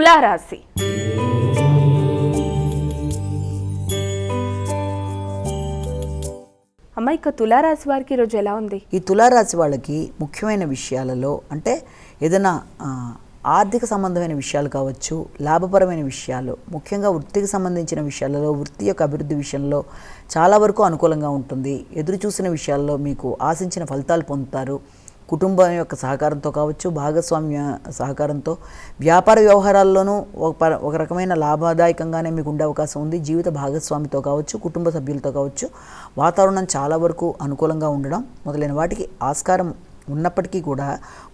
తులారాశి. అమ్మ ఇక తులారాశి వారికి ఈరోజు ఎలా ఉంది? ఈ తులారాశి వాళ్ళకి ముఖ్యమైన విషయాలలో అంటే ఏదైనా ఆర్థిక సంబంధమైన విషయాలు కావచ్చు లాభపరమైన విషయాలు ముఖ్యంగా వృత్తికి సంబంధించిన విషయాలలో వృత్తి యొక్క అభివృద్ధి విషయంలో చాలా వరకు అనుకూలంగా ఉంటుంది. ఎదురు చూసిన విషయాల్లో మీకు ఆశించిన ఫలితాలు పొందుతారు. కుటుంబం యొక్క సహకారంతో కావచ్చు భాగస్వామ్య సహకారంతో వ్యాపార వ్యవహారాల్లోనూ ఒక ఒక రకమైన లాభదాయకంగానే మీకు ఉండే అవకాశం ఉంది. జీవిత భాగస్వామితో కావచ్చు కుటుంబ సభ్యులతో కావచ్చు వాతావరణం చాలా వరకు అనుకూలంగా ఉండడం మొదలైన వాటికి ఆస్కారం ఉన్నప్పటికీ కూడా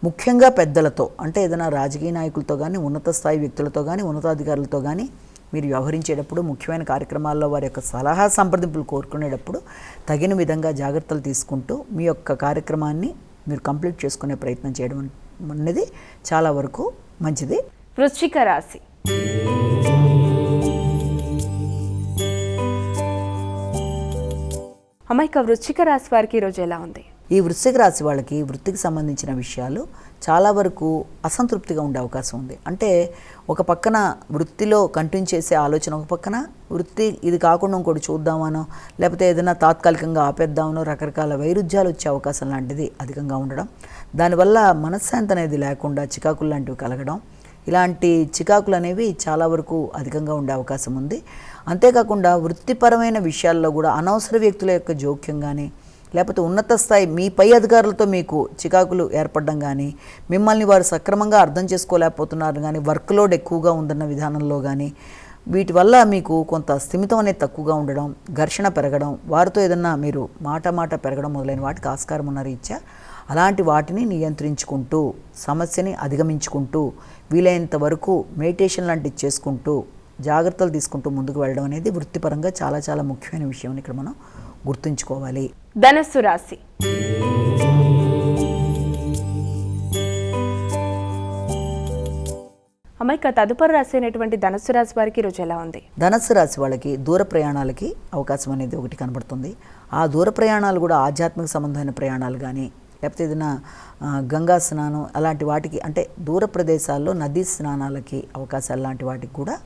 ముఖ్యంగా పెద్దలతో అంటే ఏదైనా రాజకీయ నాయకులతో కానీ ఉన్నత స్థాయి వ్యక్తులతో కానీ ఉన్నతాధికారులతో కానీ మీరు వ్యవహరించేటప్పుడు ముఖ్యమైన కార్యక్రమాల్లో వారి యొక్క సలహా సంప్రదింపులు కోరుకునేటప్పుడు తగిన విధంగా జాగ్రత్తలు తీసుకుంటూ మీ యొక్క కార్యక్రమాన్ని మీరు కంప్లీట్ చేసుకునే ప్రయత్నం చేయడం అనేది చాలా వరకు మంచిది. వృశ్చిక రాశి. అమ్మ వృశ్చిక రాశి వారికి ఈరోజు ఎలా ఉంది? ఈ వృశ్చిక రాశి వాళ్ళకి వృత్తికి సంబంధించిన విషయాలు చాలా వరకు అసంతృప్తిగా ఉండే అవకాశం ఉంది. అంటే ఒక పక్కన వృత్తిలో కంటిన్యూ చేసే ఆలోచన ఒక పక్కన వృత్తి ఇది కాకుండా ఇంకోటి చూద్దామనో లేకపోతే ఏదైనా తాత్కాలికంగా ఆపేద్దామనో రకరకాల వైరుధ్యాలు వచ్చే అవకాశం లాంటిది అధికంగా ఉండడం. దానివల్ల మనశ్శాంతి అనేది లేకుండా చికాకులు లాంటివి కలగడం. ఇలాంటి చికాకులు అనేవి చాలా వరకు అధికంగా ఉండే అవకాశం ఉంది. అంతేకాకుండా వృత్తిపరమైన విషయాల్లో కూడా అనవసర వ్యక్తుల యొక్క జోక్యం కానీ లేకపోతే ఉన్నత స్థాయి మీ పై అధికారులతో మీకు చికాకులు ఏర్పడడం కానీ మిమ్మల్ని వారు సక్రమంగా అర్థం చేసుకోలేకపోతున్నారు కానీ వర్క్ లోడ్ ఎక్కువగా ఉందన్న విధానంలో కానీ వీటి వల్ల మీకు కొంత స్థిమితం అనేది తక్కువగా ఉండడం ఘర్షణ పెరగడం వారితో ఏదన్నా మీరు మాట మాట పెరగడం మొదలైన వాటికి ఆస్కారం ఉన్న రీత్యా అలాంటి వాటిని నియంత్రించుకుంటూ సమస్యని అధిగమించుకుంటూ వీలైనంత వరకు మెడిటేషన్ లాంటివి చేసుకుంటూ జాగ్రత్తలు తీసుకుంటూ ముందుకు వెళ్ళడం అనేది వృత్తిపరంగా చాలా చాలా ముఖ్యమైన విషయం. ఇక్కడ మనం గుర్తుంచుకోవాలి. ధనస్సు రాశి. అమ్మ ఇక తదుపరి రాశి అయినటువంటి ధనస్సు రాశి వారికి ఈరోజు ఎలా ఉంది? ధనస్సు రాశి వాళ్ళకి దూర ప్రయాణాలకి అవకాశం అనేది ఒకటి కనబడుతుంది. ఆ దూర ప్రయాణాలు కూడా ఆధ్యాత్మిక సంబంధమైన ప్రయాణాలు కానీ లేకపోతే ఏదైనా గంగా స్నానం అలాంటి వాటికి అంటే దూర ప్రదేశాల్లో నదీ స్నానాలకి అవకాశాలు లాంటి వాటికి కూడా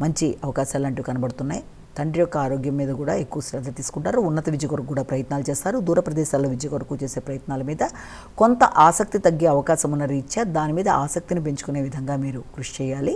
మంచి అవకాశాలు లాంటివి కనబడుతున్నాయి. తండ్రి యొక్క ఆరోగ్యం మీద కూడా ఎక్కువ శ్రద్ధ తీసుకుంటారు. ఉన్నత విద్య కొరకు కూడా ప్రయత్నాలు చేస్తారు. దూర ప్రదేశాల్లో విద్య కొరకు చేసే ప్రయత్నాల మీద కొంత ఆసక్తి తగ్గే అవకాశం ఉన్న రీత్యా దాని మీద ఆసక్తిని పెంచుకునే విధంగా మీరు కృషి చేయాలి.